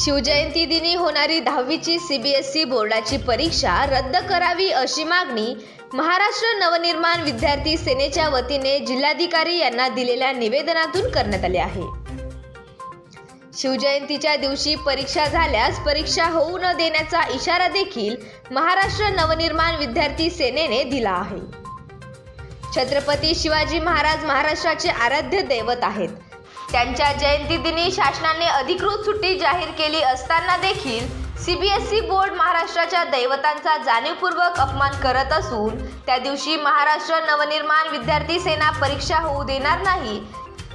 शिवजयंती दिनी होणारी दहावीची सीबीएसई बोर्डाची परीक्षा रद्द करावी अशी मागणी महाराष्ट्र नवनिर्माण विद्यार्थी सेनेच्या वतीने जिल्हाधिकारी यांना दिलेल्या निवेदनातून करण्यात आले आहे. शिवजयंतीच्या दिवशी परीक्षा झाल्यास परीक्षा होऊ न देण्याचा इशारा देखील महाराष्ट्र नवनिर्माण विद्यार्थी सेनेने दिला आहे. छत्रपती शिवाजी महाराज महाराष्ट्राचे आराध्य दैवत आहेत. त्यांच्या जयंतीदिनी शासनाने अधिकृत सुट्टी जाहीर केली असताना देखील सीबीएसई बोर्ड महाराष्ट्राच्या दैवतांचा जाणीवपूर्वक अपमान करत असून त्या दिवशी महाराष्ट्र नवनिर्माण विद्यार्थी सेना परीक्षा होऊ देणार नाही.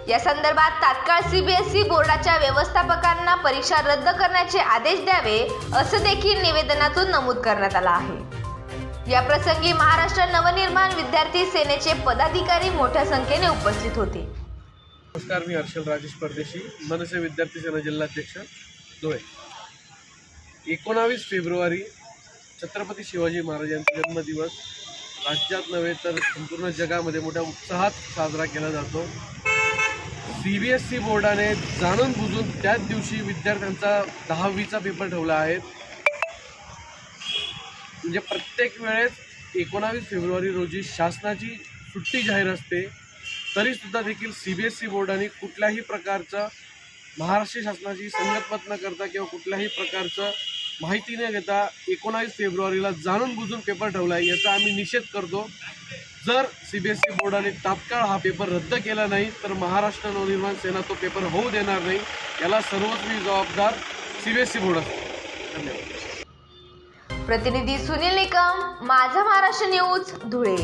या संदर्भात तात्काळ सीबीएसई बोर्डाच्या व्यवस्थापकांना परीक्षा रद्द करण्याचे आदेश द्यावे असं देखील निवेदनातून नमूद करण्यात आलं आहे. या प्रसंगी महाराष्ट्र नवनिर्माण विद्यार्थी सेनेचे पदाधिकारी मोठ्या संख्येने उपस्थित होते. नमस्कार मी हर्षल राजेश परदेशी मनसे विद्यार्थी सेना जिल्हाध्यक्ष धुळे. एकोणावीस फेब्रुवारी छत्रपती शिवाजी महाराजांचा जन्मदिवस. राज्यात नव्हे तर संपूर्ण जगामध्ये मोठ्या उत्साहात साजरा केला जातो. सी बी एस सी बोर्डाने जाणून बुजून त्याच दिवशी विद्यार्थ्यांचा दहावीचा पेपर ठेवला आहे. म्हणजे प्रत्येक वेळेस एकोणावीस फेब्रुवारी रोजी शासनाची सुट्टी जाहीर असते. तरीसुद्धा देखील सी बी एस सी बोर्डाने कुठल्याही प्रकारचं महाराष्ट्र शासनाची संगतमत न करता किंवा कुठल्याही प्रकारचं माहिती न घेता एकोणावीस फेब्रुवारीला जाणून बुजून पेपर ठेवला आहे याचा आम्ही निषेध करतो. जर सी बी एस ई बोर्डाने तात्काळ हा पेपर रद्द केला नाही तर महाराष्ट्र नवनिर्माण सेना तो पेपर होऊ देणार नाही याला सर्वस्वी जबाबदार C B S E board असतो. धन्यवाद. प्रतिनिधी सुनील निकम माझा महाराष्ट्र न्यूज धुळे.